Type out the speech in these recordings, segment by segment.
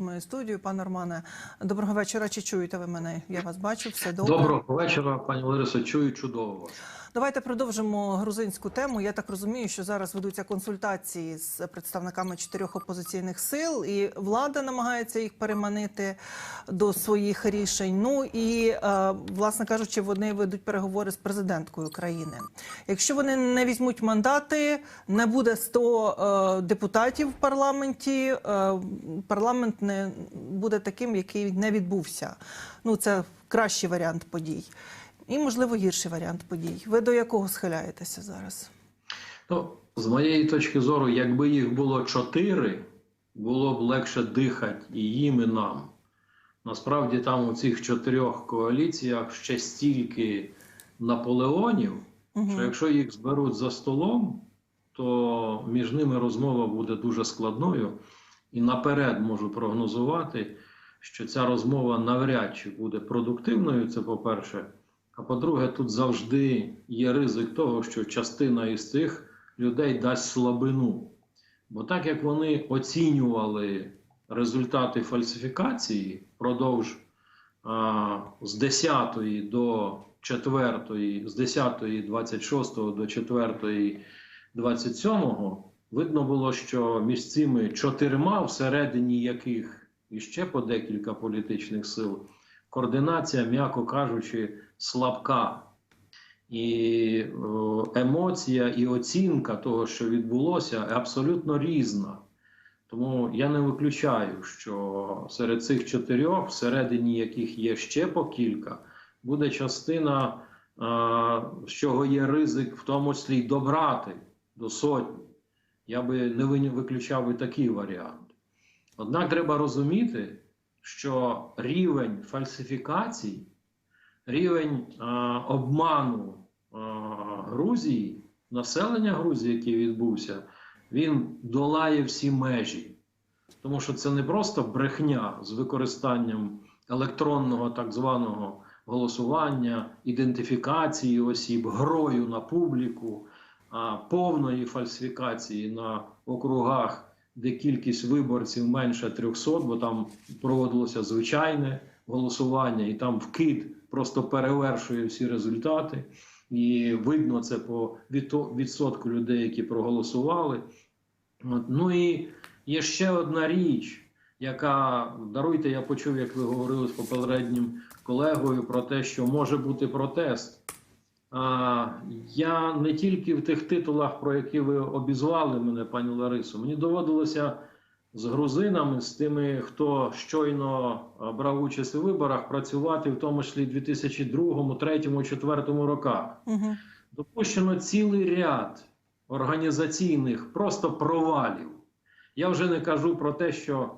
мою студію, пане Романе. Доброго вечора. Чи чуєте ви мене? Я вас бачу. Все добре. Доброго вечора, пані Ларисо. Чую чудово. Давайте продовжимо грузинську тему. Я так розумію, що зараз ведуться консультації з представниками чотирьох опозиційних сил, і влада намагається їх переманити до своїх рішень. Ну і е, власне кажучи, вони ведуть переговори з президенткою країни. Якщо вони не візьмуть мандати, не буде 100 е, депутатів в парламенті. Е, парламент не буде таким, який не відбувся. Ну це кращий варіант подій. І, можливо, гірший варіант подій. Ви до якого схиляєтеся зараз? Ну, з моєї точки зору, якби їх було чотири, було б легше дихати і їм, і нам. Насправді, там у цих чотирьох коаліціях ще стільки наполеонів, Угу. що якщо їх зберуть за столом, то між ними розмова буде дуже складною. І наперед можу прогнозувати, що ця розмова навряд чи буде продуктивною. Це по-перше. А по-друге, тут завжди є ризик того, що частина із цих людей дасть слабину. Бо так як вони оцінювали результати фальсифікації впродовж а, з 10 до 4, з 10, 26 до 4, 27, видно було, що між цими чотирма, всередині яких іще по декілька політичних сил, координація, м'яко кажучи, слабка. І емоція і оцінка того, що відбулося, абсолютно різна. Тому я не виключаю, що серед цих чотирьох, всередині яких є ще по кілька, буде частина, з чого є ризик, в тому числі й добрати до сотні. Я би не виключав і такий варіант. Однак треба розуміти, що рівень фальсифікацій, рівень а, обману а, Грузії, населення Грузії, який відбувся, він долає всі межі. Тому що це не просто брехня з використанням електронного так званого голосування, ідентифікації осіб, грою на публіку, а повної фальсифікації на округах, де кількість виборців менше 300, бо там проводилося звичайне голосування, і там вкид просто перевершує всі результати. І видно це по відсотку людей, які проголосували. Ну і є ще одна річ, яка даруйте, я почув, як ви говорили з попереднім колегою про те, що може бути протест. Я не тільки в тих титулах, про які ви обізвали мене, пані Ларисо, мені доводилося з грузинами, з тими, хто щойно брав участь у виборах, працювати в тому числі 2002, 2003, 2004 роках. Угу. Допущено цілий ряд організаційних просто провалів. Я вже не кажу про те, що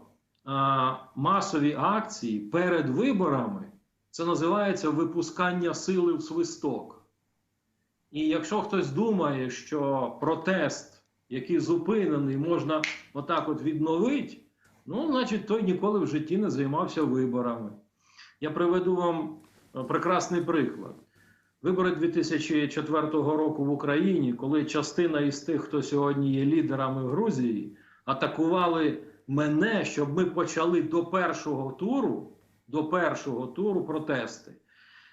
а, масові акції перед виборами це називається випускання сили в свисток. І якщо хтось думає, що протест, який зупинений, можна отак от відновити, ну, значить, той ніколи в житті не займався виборами. Я приведу вам е, прекрасний приклад. Вибори 2004 року в Україні, коли частина із тих, хто сьогодні є лідерами в Грузії, атакували мене, щоб ми почали до першого туру, до першого туру протести.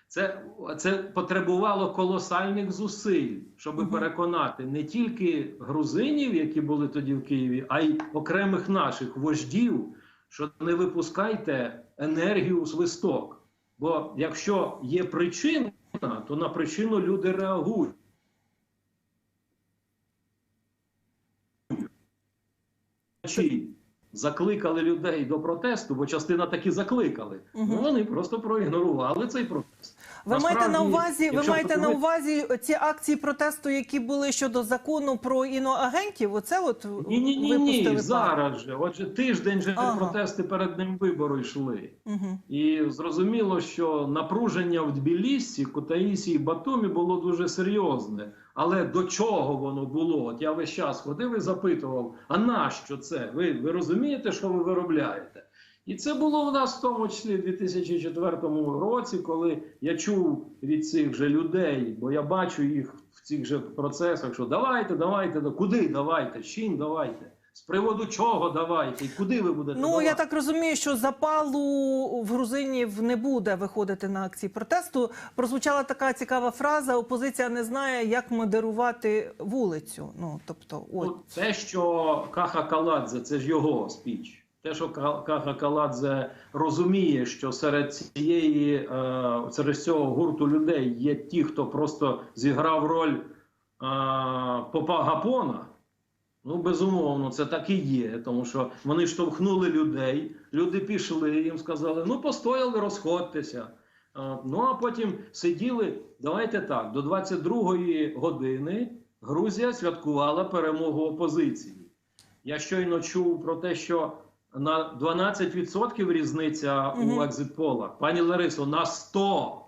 Це, це потребувало колосальних зусиль, щоб Мгм. переконати не тільки грузинів, які були тоді в Києві, а й окремих наших вождів, що не випускайте енергію у свисток. Бо якщо є причина, то на причину люди реагують. Закликали людей до протесту, бо частина таки закликали. Мгм. Ну, вони просто проігнорували цей протест. Ви маєте на увазі, ви маєте на увазі ці акції протесту, які були щодо закону про іноагентів? Оце от Ні, ні, ні, ні, зараз же. Отже, тиждень же Ага. протести перед ним вибору йшли. Угу. І зрозуміло, що напруження в Тбілісі, Кутаїсі і Батумі було дуже серйозне. Але до чого воно було? От я весь час ходив і запитував: а нащо це? Ви, ви розумієте, що ви виробляєте? І це було у нас в тому числі в 2004 році, коли я чув від цих же людей, бо я бачу їх в цих же процесах, що давайте, давайте, да куди давайте, чим давайте, З приводу чого давайте і куди ви будете Ну давати? я так розумію, що запалу в грузинів не буде виходити на акції протесту. Прозвучала така цікава фраза: опозиція не знає, як модерувати вулицю. Ну тобто, от Ну, те, що Каха Каладзе, це ж його спіч. Те, що Каха Каладзе розуміє, що серед цієї е, серед цього гурту людей є ті, хто просто зіграв роль е, попа Гапона. Ну, безумовно, це так і є, тому що вони штовхнули людей, люди пішли, їм сказали: ну, постояли, розходьтеся. Е, Ну, а потім сиділи. Давайте так, до 22-ї години Грузія святкувала перемогу опозиції. Я щойно чув про те, що на 12% різниця угу. у екзитполах. Пані Ларисо, на 100%.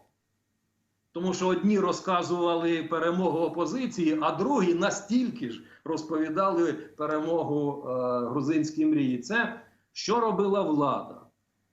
Тому що одні розказували перемогу опозиції, а другі настільки ж розповідали перемогу е, грузинській мрії. Це що робила влада?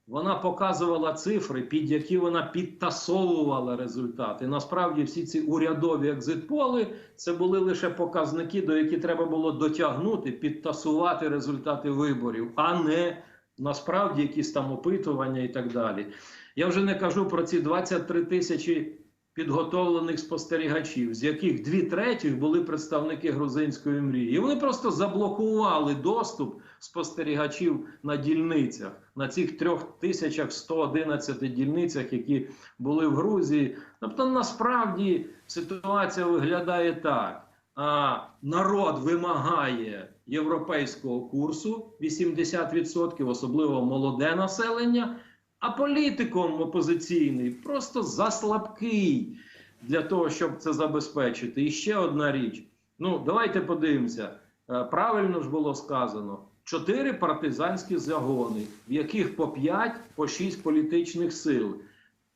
Вона показувала цифри, під які вона підтасовувала результати. Насправді, всі ці урядові екзитполи це були лише показники, до яких треба було дотягнути, підтасувати результати виборів, а не насправді якісь там опитування і так далі. Я вже не кажу про ці 23 тисячі підготовлених спостерігачів, з яких дві третіх були представники грузинської мрії. І вони просто заблокували доступ спостерігачів на дільницях на цих 3111 дільницях, які були в Грузії. Тобто, насправді ситуація виглядає так. А народ вимагає європейського курсу 80%, особливо молоде населення. А політиком опозиційний просто заслабкий для того, щоб це забезпечити. І ще одна річ. Ну, давайте подивимося. Е, Правильно ж було сказано: чотири партизанські загони, в яких по п'ять, по шість політичних сил.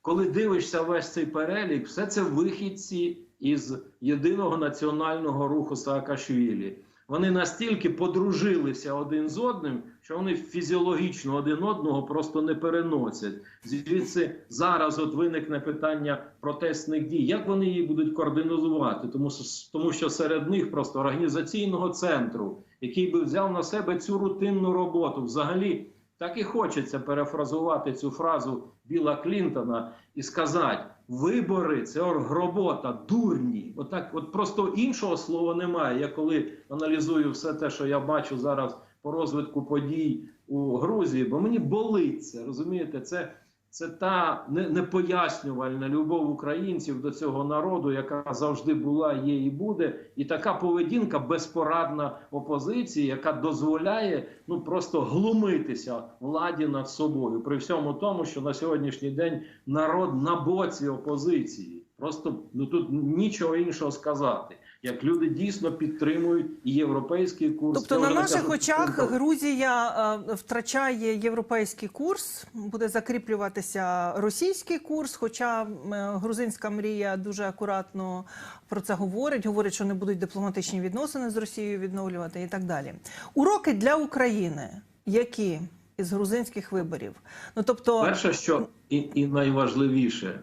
Коли дивишся весь цей перелік, все це вихідці із єдиного національного руху Саакашвілі. Вони настільки подружилися один з одним, що вони фізіологічно один одного просто не переносять. Звідси зараз от виникне питання протестних дій. Як вони її будуть координувати? Тому, тому що серед них просто організаційного центру, який би взяв на себе цю рутинну роботу, взагалі так і хочеться перефразувати цю фразу Біла Клінтона і сказати: вибори це оргробота, дурні. Отак, от просто іншого слова немає. Я коли аналізую все те, що я бачу зараз по розвитку подій у Грузії, бо мені болить це, розумієте, це. Це та не- непояснювальна любов українців до цього народу, яка завжди була, є і буде, і така поведінка безпорадна опозиції, яка дозволяє ну просто глумитися владі над собою, при всьому тому, що на сьогоднішній день народ на боці опозиції. Просто ну тут нічого іншого сказати. Як люди дійсно підтримують і європейський курс, Тобто на наших кажу, очах що- Грузія е, втрачає європейський курс, буде закріплюватися російський курс. Хоча е, грузинська мрія дуже акуратно про це говорить. Говорить, що не будуть дипломатичні відносини з Росією відновлювати і так далі. Уроки для України, які із грузинських виборів? Ну тобто, Перше, що і, і найважливіше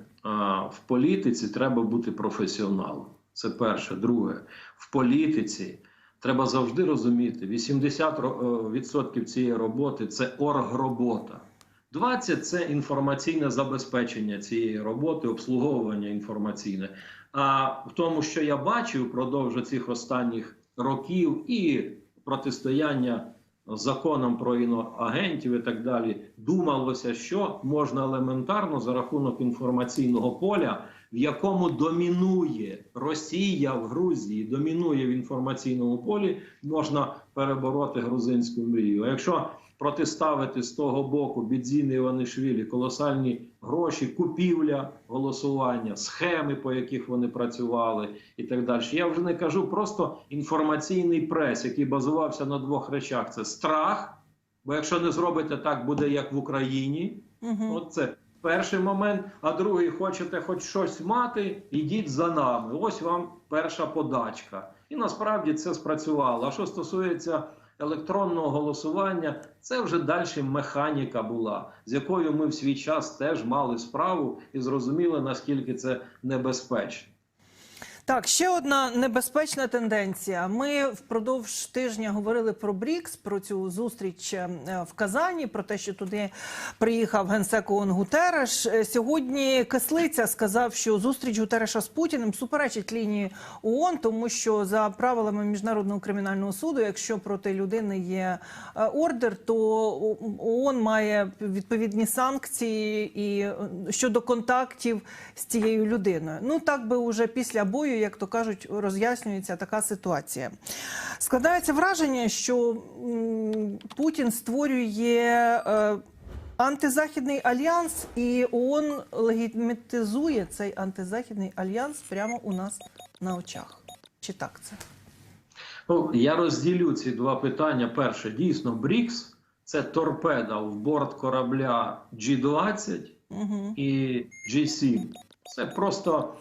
в політиці треба бути професіоналом. Це перше. Друге, в політиці треба завжди розуміти: 80% цієї роботи це оргробота. 20 – це інформаційне забезпечення цієї роботи, обслуговування інформаційне. А в тому, що я бачив впродовж цих останніх років і протистояння законом про іноагентів і так далі, думалося, що можна елементарно за рахунок інформаційного поля, в якому домінує Росія в Грузії, домінує в інформаційному полі, можна перебороти грузинську мрію. А якщо протиставити з того боку Бідзіни Іванишвілі колосальні гроші, купівля голосування, схеми, по яких вони працювали, і так далі. Я вже не кажу просто інформаційний прес, який базувався на двох речах: це страх. Бо якщо не зробите так, буде як в Україні. угу. От це перший момент. А другий, хочете хоч щось мати, ідіть за нами. Ось вам перша подачка. І насправді це спрацювало. А що стосується електронного голосування, це вже далі механіка була, з якою ми в свій час теж мали справу і зрозуміли, наскільки це небезпечно. Так, ще одна небезпечна тенденція. Ми впродовж тижня говорили про БРІКС, про цю зустріч е, в Казані, про те, що туди приїхав генсек ООН Гутереш. Е, Сьогодні Кислиця сказав, що зустріч Гутереша з Путіним суперечить лінії ООН, тому що за правилами міжнародного кримінального суду, якщо проти людини є е, ордер, то ООН має відповідні санкції і щодо контактів з цією людиною. Ну так би уже після бою, як то кажуть, роз'яснюється така ситуація. Складається враження, що Путін створює. Е, Антизахідний альянс і ООН легітимізує цей антизахідний альянс прямо у нас на очах. Чи так це? Ну, я розділю ці два питання. Перше, дійсно, БРІКС це торпеда в борт корабля G20 Угу. і G7. Це просто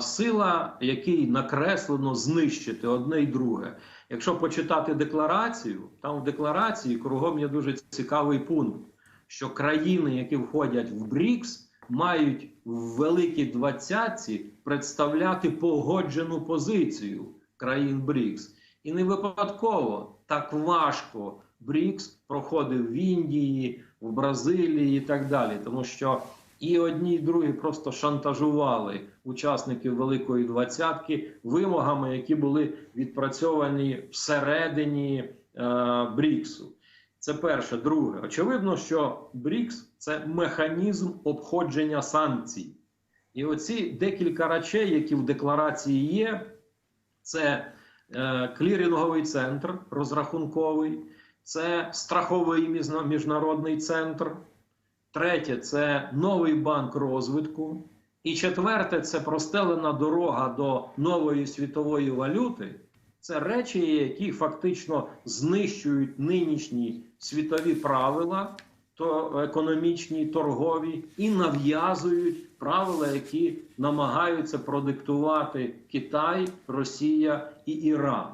сила, якій накреслено знищити одне й друге. Якщо почитати декларацію, там в декларації кругом є дуже цікавий пункт, що країни, які входять в БРІКС, мають в великій двадцятці представляти погоджену позицію країн БРІКС. І не випадково так важко БРІКС проходив в Індії, в Бразилії і так далі, тому що і одні, і другі просто шантажували учасників Великої двадцятки вимогами, які були відпрацьовані всередині е, БРІКСу. Це перше. Друге, очевидно, що БРІКС це механізм обходження санкцій. І оці декілька речей, які в декларації є, це е, кліринговий центр розрахунковий, це страховий міжнародний центр. Третє це новий банк розвитку. І четверте це простелена дорога до нової світової валюти. Це речі, які фактично знищують нинішні світові правила, то економічні, торгові, і нав'язують правила, які намагаються продиктувати Китай, Росія і Іран.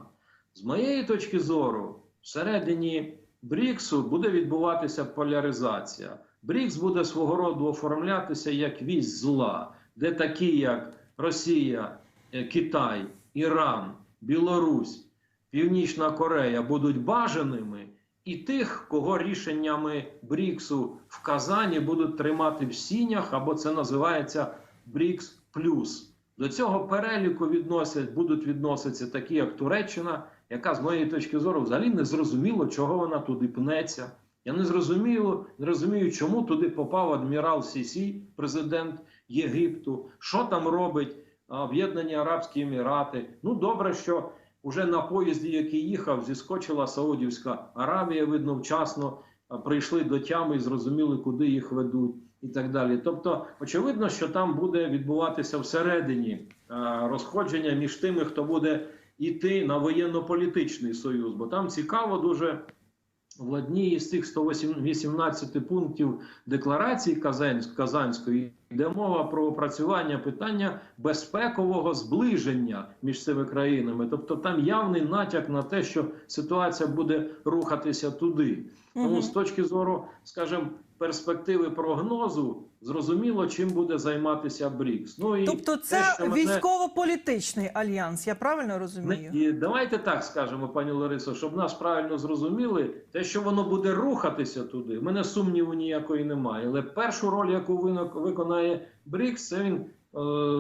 З моєї точки зору, всередині БРІКСу буде відбуватися поляризація. БРІКС буде свого роду оформлятися як вісь зла, де такі, як Росія, е, Китай, Іран, Білорусь, Північна Корея будуть бажаними, і тих, кого рішеннями БРІКСу в Казані будуть тримати в сінях, або це називається БРІКС Плюс. До цього переліку відносять, будуть відноситися такі, як Туреччина, яка, з моєї точки зору, взагалі не зрозуміло, чого вона туди пнеться. Я не зрозумію, не розумію, чому туди попав адмірал Сісі, президент Єгипту, що там робить Об'єднані Арабські Емірати. Ну, добре, що вже на поїзді, який їхав, зіскочила Саудівська Аравія, видно, вчасно прийшли до тями і зрозуміли, куди їх ведуть, і так далі. Тобто, очевидно, що там буде відбуватися всередині розходження між тими, хто буде йти на воєнно-політичний союз, бо там цікаво дуже. В одній із цих 118 пунктів декларації Казанської йде мова про опрацювання питання безпекового зближення між цими країнами. Тобто там явний натяк на те, що ситуація буде рухатися туди. Тому з точки зору, скажімо, перспективи прогнозу, зрозуміло, чим буде займатися БРІКС. Ну і Тобто, це мене- військово-політичний альянс. Я правильно розумію? і давайте так скажемо, пані Ларисо, щоб нас правильно зрозуміли, те, що воно буде рухатися туди, в мене сумніву ніякої немає. Але першу роль, яку виконає БРІКС, це він е,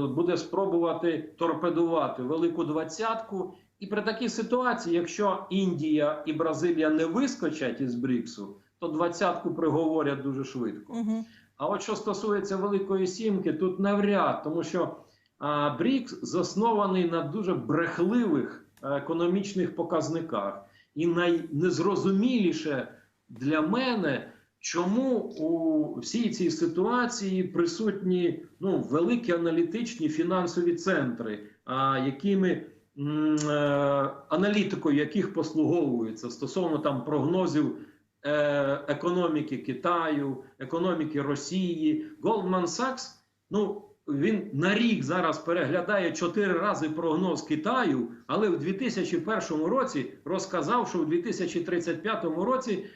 буде спробувати торпедувати велику двадцятку. І при такій ситуації, якщо Індія і Бразилія не вискочать із БРІКСу, то двадцятку приговорять дуже швидко. Угу. А от що стосується Великої Сімки, тут навряд, тому що а, БРІКС заснований на дуже брехливих е, економічних показниках. І найнезрозуміліше для мене, чому у всій цій ситуації присутні ну, великі аналітичні фінансові центри, а, якими м, е, аналітикою яких послуговуються стосовно там прогнозів економіки Китаю, економіки Росії. Goldman Sachs, ну він на рік зараз переглядає чотири рази прогноз Китаю, але в 2001 році розказав, що в 2035 році е,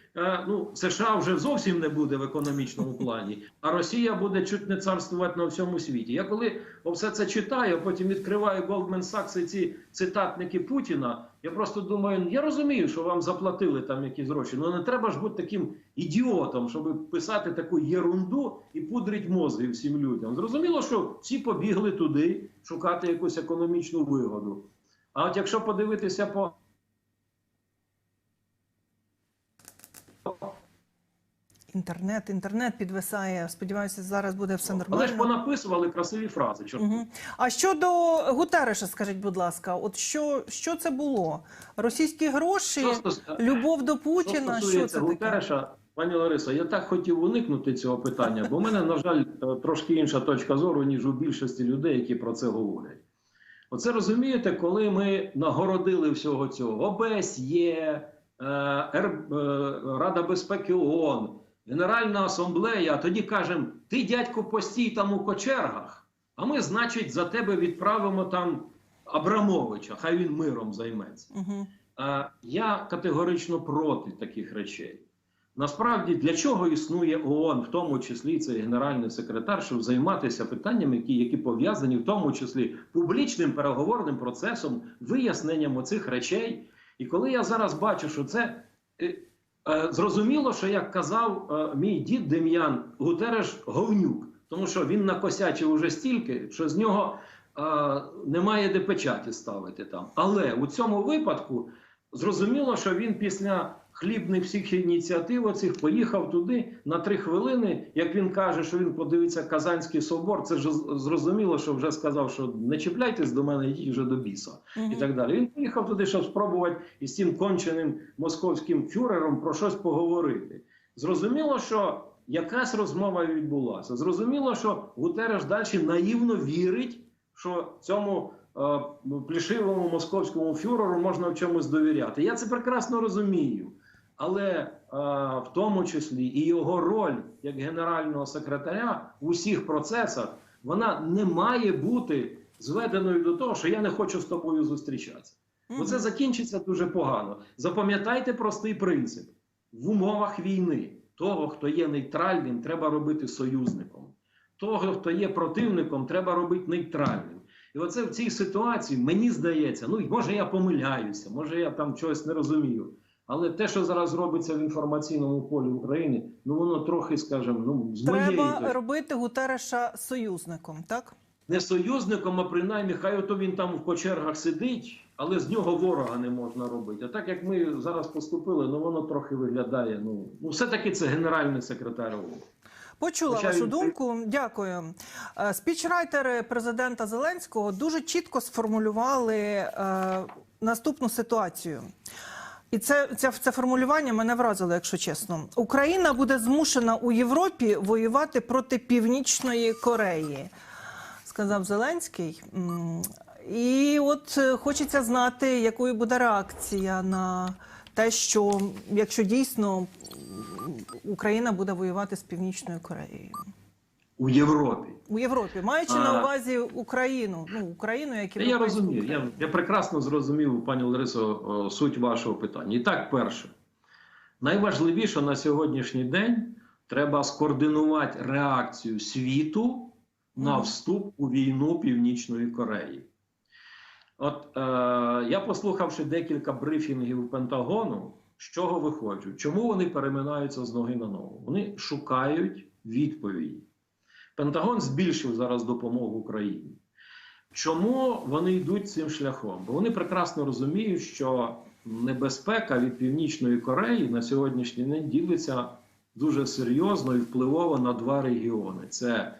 ну, США вже зовсім не буде в економічному плані, а Росія буде чуть не царствувати на всьому світі. Я коли все це читаю, потім відкриваю Goldman Sachs і ці цитатники Путіна. Я просто думаю, я розумію, що вам заплатили там якісь гроші, але не треба ж бути таким ідіотом, щоб писати таку єрунду і пудрить мозги всім людям. Зрозуміло, що всі побігли туди шукати якусь економічну вигоду. А от якщо подивитися по Інтернет, інтернет підвисає. Сподіваюся, зараз буде все але ж понаписували красиві фрази. Угу. А щодо Гутереша, скажіть, будь ласка, от що, що це було? Російські гроші, Що стос- любов до Путіна? Що, стосується це таке? Гутереша, пані Ларисо, я так хотів уникнути цього питання, бо в мене, на жаль, е, трошки інша точка зору, ніж у більшості людей, які про це говорять. Оце розумієте, коли ми нагородили всього цього ОБСЄ, е, е, Рада безпеки ООН, Генеральна асамблея, а тоді кажемо: ти, дядько, постій там у кочергах, а ми, значить, за тебе відправимо там Абрамовича, хай він миром займеться. Угу. Е, Я категорично проти таких речей. Насправді, для чого існує ООН, в тому числі цей генеральний секретар, щоб займатися питаннями, які, які пов'язані в тому числі публічним переговорним процесом, виясненням оцих речей. І коли я зараз бачу, що це е, зрозуміло, що як казав е, мій дід Дем'ян Гутереш говнюк, тому що він накосячив уже стільки, що з нього е, немає де печаті ставити там. Але у цьому випадку зрозуміло, що він після хлібних всіх ініціатив оцих поїхав туди на три хвилини. Як він каже, що він подивиться Казанський собор, це ж зрозуміло, що вже сказав, що не чіпляйтесь до мене, йдіть вже до біса і так далі. Він поїхав туди, щоб спробувати із цим конченим московським фюрером про щось поговорити. Зрозуміло, що якась розмова відбулася. Зрозуміло, що Гутереш далі наївно вірить, що цьому е, плішивому московському фюреру можна в чомусь довіряти. Я це прекрасно розумію. Але е, в тому числі і його роль як генерального секретаря в усіх процесах вона не має бути зведеною до того, що я не хочу з тобою зустрічатися. Бо це закінчиться дуже погано. Запам'ятайте простий принцип: в умовах війни того, хто є нейтральним, треба робити союзником. Того, хто є противником, треба робити нейтральним. І оце в цій ситуації мені здається, ну може я помиляюся, може я там чогось не розумію. Але те, що зараз робиться в інформаційному полі України, ну воно трохи, скажімо, ну з Треба точки- робити Гутереша союзником, так? не союзником, а принаймні, хай ото він там в кочергах сидить, але з нього ворога не можна робити. А так як ми зараз поступили, ну воно трохи виглядає. Ну, ну все-таки це генеральний секретар ООН. Почула Хоча вашу думку. Дякую. Е, Спічрайтери президента Зеленського дуже чітко сформулювали е, наступну ситуацію. І це, це, це формулювання мене вразило, якщо чесно. Україна буде змушена у Європі воювати проти Північної Кореї, сказав Зеленський. І от е, хочеться знати, якою буде реакція на те, що якщо дійсно Україна буде воювати з Північною Кореєю у Європі. у Європі, маючи А. на увазі Україну, ну Україну, як Я розумію. Я, я прекрасно зрозумів, пані Ларисо, суть вашого питання. І так, перше, найважливіше на сьогоднішній день треба скоординувати реакцію світу на вступ у війну Північної Кореї. От е, я, послухавши декілька брифінгів Пентагону, з чого виходжу? Чому вони переминаються з ноги на ногу? Вони шукають відповіді. Пентагон збільшив зараз допомогу Україні. Чому вони йдуть цим шляхом? Бо вони прекрасно розуміють, що небезпека від Північної Кореї на сьогоднішній день ділиться дуже серйозно і впливово на два регіони: це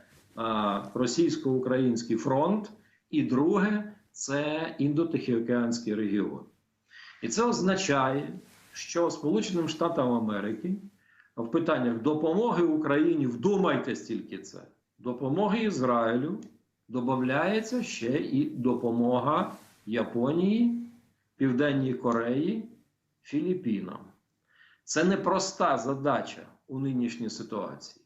російсько-український фронт, і друге це індотихоокеанський регіон. І це означає, що Сполученим Штатам Америки в питаннях допомоги Україні, вдумайтесь тільки це, допомоги Ізраїлю додається ще і допомога Японії, Південній Кореї, Філіппінам. Це непроста задача у нинішній ситуації.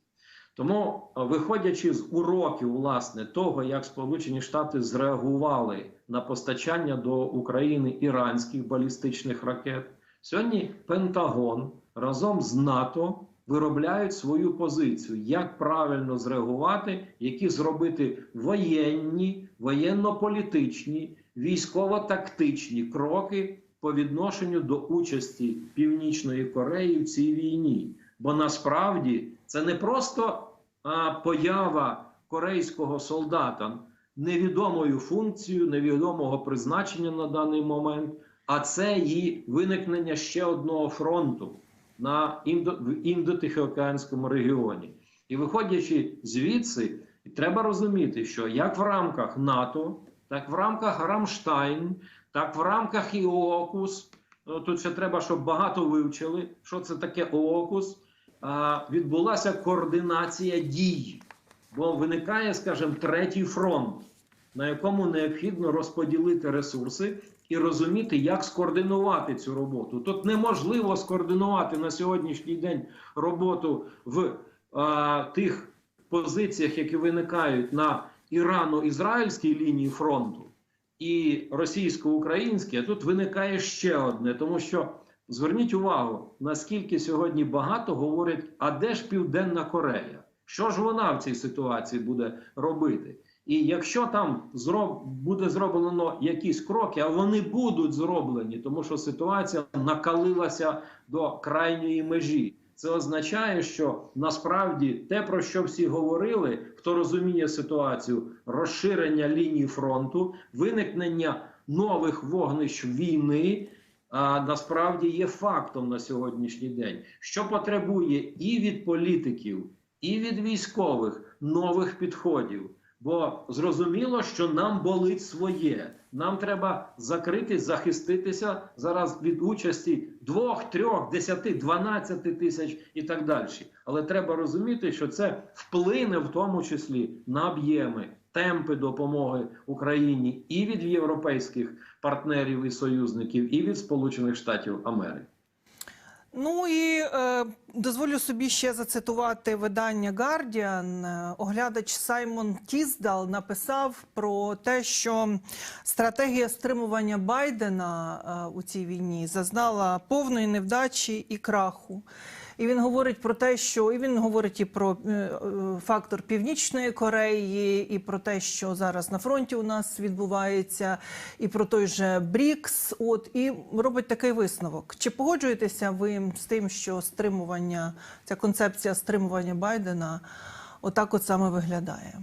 Тому, е, виходячи з уроків власне того, як Сполучені Штати зреагували на постачання до України іранських балістичних ракет, сьогодні Пентагон разом з НАТО виробляють свою позицію, як правильно зреагувати, які зробити воєнні, воєнно-політичні, військово-тактичні кроки по відношенню до участі Північної Кореї в цій війні. Бо насправді це не просто а, поява корейського солдата невідомою функцією, невідомого призначення на даний момент, а це її виникнення ще одного фронту на індо в індотихоокеанському регіоні. І виходячи звідси, треба розуміти, що як в рамках НАТО, так в рамках Рамштайн, так в рамках і ОКУС, ну, тут ще треба, щоб багато вивчили, що це таке ОКУС, відбулася координація дій, бо виникає, скажімо, третій фронт, на якому необхідно розподілити ресурси і розуміти, як скоординувати цю роботу. Тут неможливо скоординувати на сьогоднішній день роботу в а, тих позиціях, які виникають на ірано-ізраїльській лінії фронту і російсько-українській. А тут виникає ще одне, тому що зверніть увагу, наскільки сьогодні багато говорять, а де ж Південна Корея? Що ж вона в цій ситуації буде робити? І якщо там зроб... буде зроблено якісь кроки, а вони будуть зроблені, тому що ситуація накалилася до крайньої межі. Це означає, що насправді те, про що всі говорили, хто розуміє ситуацію, розширення лінії фронту, виникнення нових вогнищ війни, а, насправді є фактом на сьогоднішній день, що потребує і від політиків, і від військових нових підходів. Бо зрозуміло, що нам болить своє. Нам треба закрити, захиститися зараз від участі двох, трьох, десяти, дванадцяти тисяч і так далі. Але треба розуміти, що це вплине в тому числі на об'єми, темпи допомоги Україні і від європейських партнерів і союзників, і від Сполучених Штатів Америки. Ну і е, дозволю собі ще зацитувати видання Guardian. Оглядач Саймон Тіздал написав про те, що стратегія стримування Байдена е, у цій війні зазнала повної невдачі і краху. І він говорить про те, що і він говорить і про е, е, фактор Північної Кореї, і про те, що зараз на фронті у нас відбувається, і про той же Брікс. От і робить такий висновок. Чи погоджуєтеся ви з тим, що стримування, ця концепція стримування Байдена отак от саме виглядає?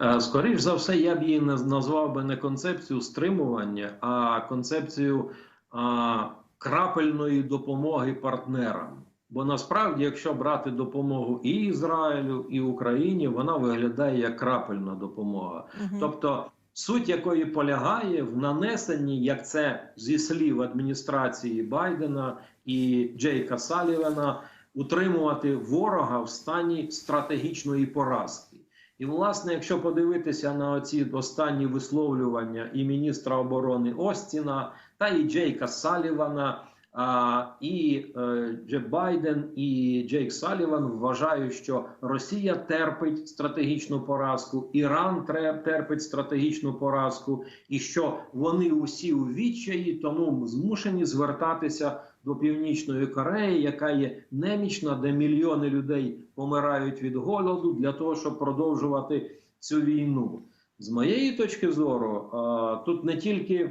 Е, Скоріш за все, я б її наз- назвав би не концепцію стримування, а концепцію а, крапельної допомоги партнерам. Бо насправді, якщо брати допомогу і Ізраїлю, і Україні, вона виглядає як крапельна допомога. Мгм. Тобто, суть якої полягає в нанесенні, як це зі слів адміністрації Байдена і Джейка Салівана, утримувати ворога в стані стратегічної поразки. І, власне, якщо подивитися на оці останні висловлювання і міністра оборони Остіна, та і Джейка Салівана, і е, Джеб Байден і Джейк Саліван вважають, що Росія терпить стратегічну поразку, Іран терпить стратегічну поразку, і що вони усі у відчаї, тому змушені звертатися до Північної Кореї, яка є немічна, де мільйони людей помирають від голоду для того, щоб продовжувати цю війну. З моєї точки зору, тут не тільки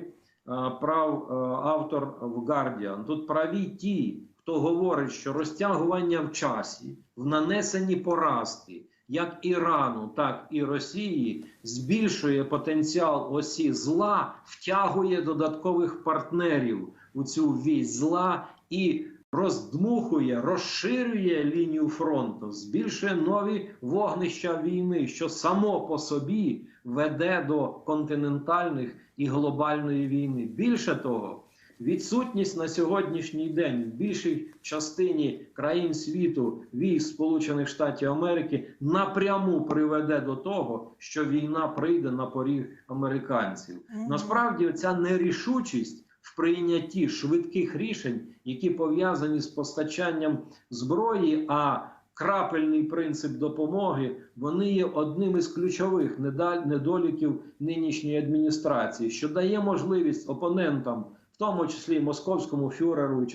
прав е, автор в Guardian, тут праві ті, хто говорить, що розтягування в часі, в нанесенні поразки, як Ірану, так і Росії, збільшує потенціал осі зла, втягує додаткових партнерів у цю вісь зла і роздмухує, розширює лінію фронту, збільшує нові вогнища війни, що само по собі веде до континентальних і глобальної війни. Більше того, відсутність на сьогоднішній день в більшій частині країн світу військ Сполучених Штатів Америки напряму приведе до того, що війна прийде на поріг американців. Насправді, ця нерішучість в прийнятті швидких рішень, які пов'язані з постачанням зброї, а крапельний принцип допомоги, вони є одним із ключових недоліків нинішньої адміністрації, що дає можливість опонентам в тому числі московському фюреру, і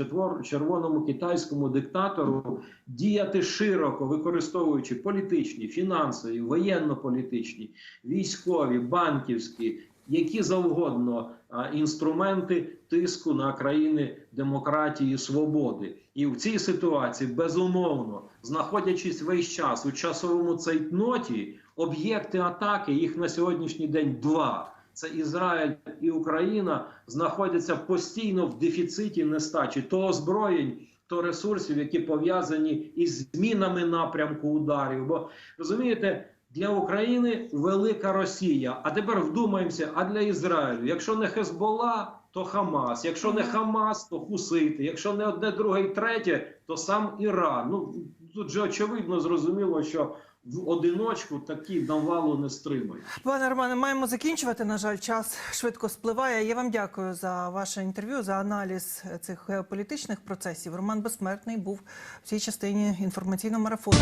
червоному китайському диктатору, діяти широко, використовуючи політичні, фінансові, воєнно-політичні, військові, банківські, які завгодно інструменти тиску на країни демократії і свободи. І в цій ситуації, безумовно, знаходячись весь час у часовому цейтноті, об'єкти атаки їх на сьогоднішній день два. Це Ізраїль і Україна знаходяться постійно в дефіциті нестачі то озброєнь, то ресурсів, які пов'язані із змінами напрямку ударів. Бо розумієте, для України велика Росія. А тепер вдумаємося, а для Ізраїлю, якщо не Хезбола, то Хамас. Якщо не Хамас, то Хусити. Якщо не одне, друге і третє, то сам Іран. Ну тут же очевидно зрозуміло, що в одиночку такі навалу не стримають. Пане Романе, маємо закінчувати. На жаль, час швидко спливає. Я вам дякую за ваше інтерв'ю, за аналіз цих геополітичних процесів. Роман Безсмертний був в цій частині інформаційного марафону.